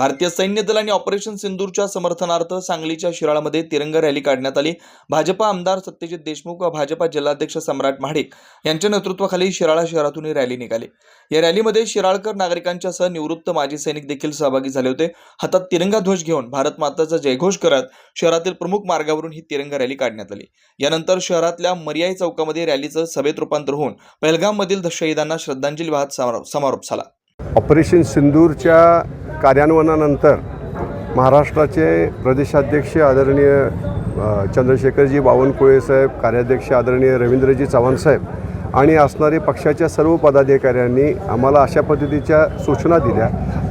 भारतीय सैन्य दल आणि ऑपरेशन सिंदूरच्या समर्थनार्थ सांगलीच्या शिराळामध्ये तिरंगा रॅली काढण्यात आली. भाजपा आमदार सत्यजित देशमुख व भाजपा जिल्हाध्यक्ष सम्राट महाडिक यांच्या नेतृत्वाखाली शिराळा शहरातून ही रॅली निघाली. या रॅलीमध्ये शिराळकर नागरिकांच्या सह निवृत्त माजी सैनिक देखील सहभागी झाले होते. हातात तिरंगा ध्वज घेऊन भारत माताचा जयघोष करत शहरातील प्रमुख मार्गावरून ही तिरंगा रॅली काढण्यात आली. यानंतर शहरातल्या मर्याई चौकामध्ये रॅलीचं सभेत रूपांतर होऊन पहलगाममधील शहीदांना श्रद्धांजली वाहत समारोप झाला. ऑपरेशन सिंदूरच्या कार्यान्वयनानंतर महाराष्ट्राचे प्रदेशाध्यक्ष आदरणीय चंद्रशेखरजी बावनकुळे साहेब कार्याध्यक्ष आदरणीय रवींद्रजी चव्हाण साहेब आणि असणारे पक्षाच्या सर्व पदाधिकाऱ्यांनी आम्हाला अशा पद्धतीच्या सूचना दिल्या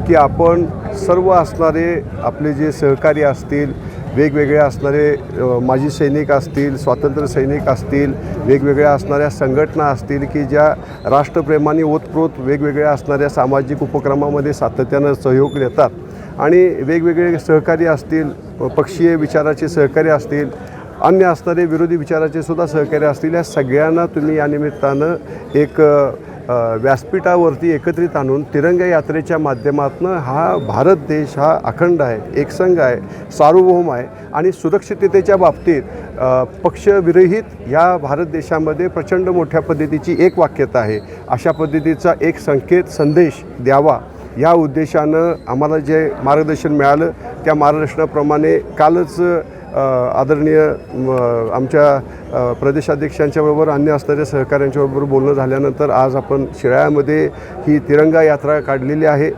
की आपण सर्व असणारे आपले जे सहकारी असतील वेगवेगळे असणारे माजी सैनिक असतील स्वातंत्र्य सैनिक असतील वेगवेगळ्या असणाऱ्या संघटना असतील की ज्या राष्ट्रप्रेमाने ओतप्रोत वेगवेगळ्या असणाऱ्या सामाजिक उपक्रमामध्ये सातत्यानं सहयोग देतात आणि वेगवेगळे सहकारी असतील पक्षीय विचाराचे सहकारी असतील अन्य असणारे विरोधी विचाराचे सुद्धा सहकारी असतील या सगळ्यांना तुम्ही या निमित्तानं एक व्यासपीठावरती एकत्रित आणून तिरंगा यात्रेच्या माध्यमातून हा भारत देश हा अखंड आहे एकसंघ आहे सार्वभौम आहे आणि सुरक्षिततेच्या बाबतीत पक्षविरहित या भारत देशामध्ये प्रचंड मोठ्या पद्धतीची एक वाक्यता आहे. अशा पद्धतीचा एक संकेत संदेश द्यावा. या उद्देशानं आम्हाला जे मार्गदर्शन मिळालं त्या मार्गदर्शनाप्रमाणे कालच आदरणीय म, आमच्या प्रदेशाध्यक्षांच्याबरोबर अन्य असणाऱ्या सहकाऱ्यांच्याबरोबर बोलणं झाल्यानंतर आज आपण शिराळ्यामध्ये ही तिरंगा यात्रा काढलेली आहे.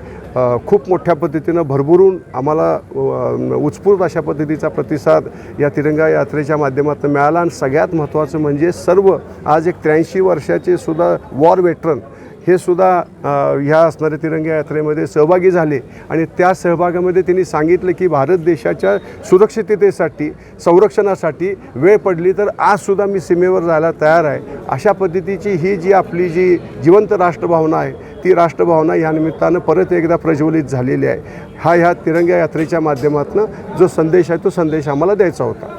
खूप मोठ्या पद्धतीनं भरभरून आम्हाला उत्स्फूर्त अशा पद्धतीचा प्रतिसाद या तिरंगा यात्रेच्या माध्यमातून मिळाला. आणि सगळ्यात महत्त्वाचं म्हणजे सर्व आज एक त्र्याऐंशी वर्षाचे सुद्धा वॉर वेटरन हे सुद्धा ह्या असणाऱ्या तिरंगा यात्रेमध्ये सहभागी झाले आणि त्या सहभागामध्ये त्यांनी सांगितलं की भारत देशाच्या सुरक्षिततेसाठी संरक्षणासाठी वेळ पडली तर आजसुद्धा मी सीमेवर जायला तयार आहे. अशा पद्धतीची ही जी आपली जी जिवंत राष्ट्रभावना आहे ती राष्ट्रभावना या निमित्तानं परत एकदा प्रज्वलित झालेली आहे. हा ह्या तिरंगा यात्रेच्या माध्यमातून जो संदेश आहे तो संदेश आम्हाला द्यायचा होता.